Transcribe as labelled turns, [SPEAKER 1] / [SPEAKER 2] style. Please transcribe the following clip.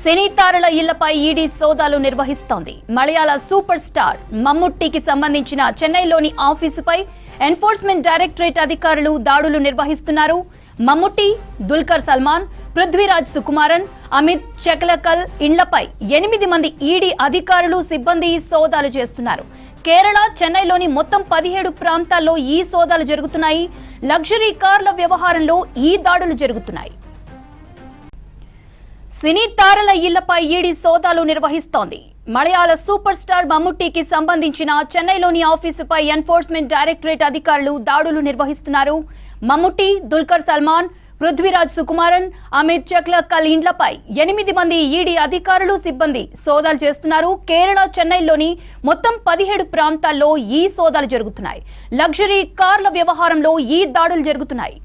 [SPEAKER 1] సినీ తారల ఇళ్ళపై ఈడీ సోదాలు నిర్వహిస్తోంది. మలయాళ సూపర్ స్టార్ మమ్ముట్టికి సంబంధించిన చెన్నైలోని ఆఫీసుపై ఎన్ఫోర్స్మెంట్ డైరెక్టరేట్ అధికారులు దాడులు నిర్వహిస్తున్నారు. మమ్ముట్టి దుల్కర్ సల్మాన్ పృథ్వీరాజ్ సుకుమారన్ అమిత్ చెక్లకల్ ఇండ్లపై ఎనిమిది మంది ఈడీ అధికారులు సిబ్బంది సోదాలు చేస్తున్నారు. కేరళ చెన్నైలోని మొత్తం పదిహేడు ప్రాంతాల్లో ఈ సోదాలు జరుగుతున్నాయి. లగ్జరీ కార్ల వ్యవహారంలో ఈ దాడులు జరుగుతున్నాయి. సినీ తారల ఇళ్ళపై ఈడీ సోదాలు నిర్వహిస్తోంది. మలయాళ సూపర్ స్టార్ మమ్ముట్టికి సంబంధించిన చెన్నైలోని ఆఫీసుపై ఎన్ఫోర్స్మెంట్ డైరెక్టరేట్ అధికారులు దాడులు నిర్వహిస్తున్నారు. మమ్ముట్టి దుల్కర్ సల్మాన్ పృథ్వీరాజ్ సుకుమారన్ అమిత్ చక్లక్కల్ ఇండ్లపై ఎనిమిది మంది ఈడీ అధికారులు సిబ్బంది సోదాలు చేస్తున్నారు. కేరళ చెన్నైలోని మొత్తం పదిహేడు ప్రాంతాల్లో ఈ సోదాలు జరుగుతున్నాయి. లగ్జరీ కార్ల వ్యవహారంలో ఈ దాడులు జరుగుతున్నాయి.